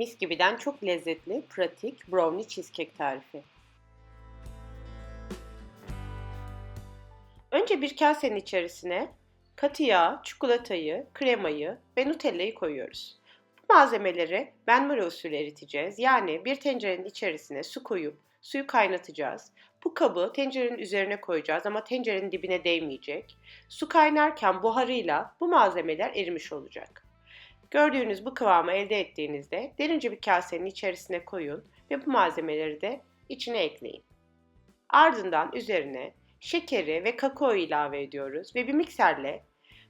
Mis gibiden çok lezzetli, pratik brownie cheesecake tarifi. Önce bir kasenin içerisine katı yağ, çikolatayı, kremayı ve nutella'yı koyuyoruz. Bu malzemeleri benmari usulü eriteceğiz. Yani bir tencerenin içerisine su koyup suyu kaynatacağız. Bu kabı tencerenin üzerine koyacağız ama tencerenin dibine değmeyecek. Su kaynarken buharıyla bu malzemeler erimiş olacak. Gördüğünüz bu kıvamı elde ettiğinizde derince bir kasenin içerisine koyun ve bu malzemeleri de içine ekleyin. Ardından üzerine şekeri ve kakao ilave ediyoruz ve bir mikserle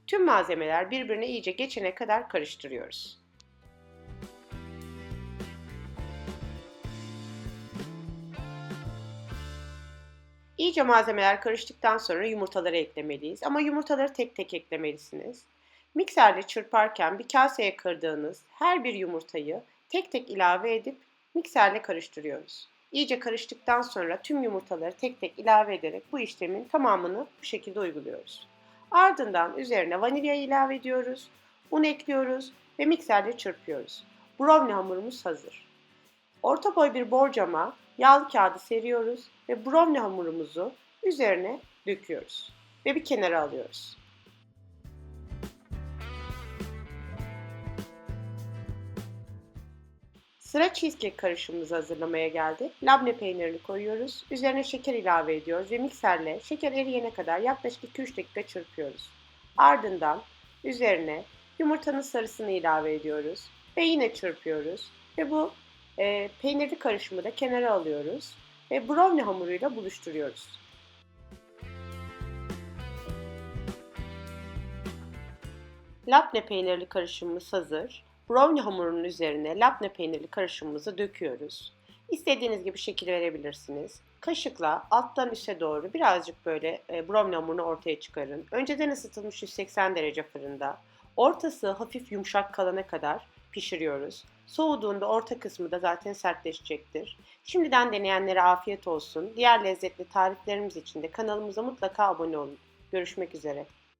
tüm malzemeler birbirine iyice geçene kadar karıştırıyoruz. İyice malzemeler karıştıktan sonra yumurtaları eklemeliyiz ama yumurtaları tek tek eklemelisiniz. Mikserle çırparken bir kaseye kırdığınız her bir yumurtayı tek tek ilave edip mikserle karıştırıyoruz. İyice karıştıktan sonra tüm yumurtaları tek tek ilave ederek bu işlemin tamamını bu şekilde uyguluyoruz. Ardından üzerine vanilya ilave ediyoruz, un ekliyoruz ve mikserle çırpıyoruz. Brownie hamurumuz hazır. Orta boy bir borcama yağlı kağıdı seriyoruz ve brownie hamurumuzu üzerine döküyoruz ve bir kenara alıyoruz. Sıra cheesecake karışımımızı hazırlamaya geldi. Labne peynirini koyuyoruz. Üzerine şeker ilave ediyoruz ve mikserle şeker eriyene kadar yaklaşık 2-3 dakika çırpıyoruz. Ardından üzerine yumurtanın sarısını ilave ediyoruz ve yine çırpıyoruz. Ve bu e, peynirli karışımı da kenara alıyoruz ve brownie hamuruyla buluşturuyoruz. Labne peynirli karışımımız hazır. Brownie hamurunun üzerine labne peynirli karışımımızı döküyoruz. İstediğiniz gibi şekil verebilirsiniz. Kaşıkla alttan üste doğru birazcık böyle e, brownie hamurunu ortaya çıkarın. Önceden ısıtılmış 180 derece fırında. Ortası hafif yumuşak kalana kadar pişiriyoruz. Soğuduğunda orta kısmı da zaten sertleşecektir. Şimdiden deneyenlere afiyet olsun. Diğer lezzetli tariflerimiz için de kanalımıza mutlaka abone olun. Görüşmek üzere.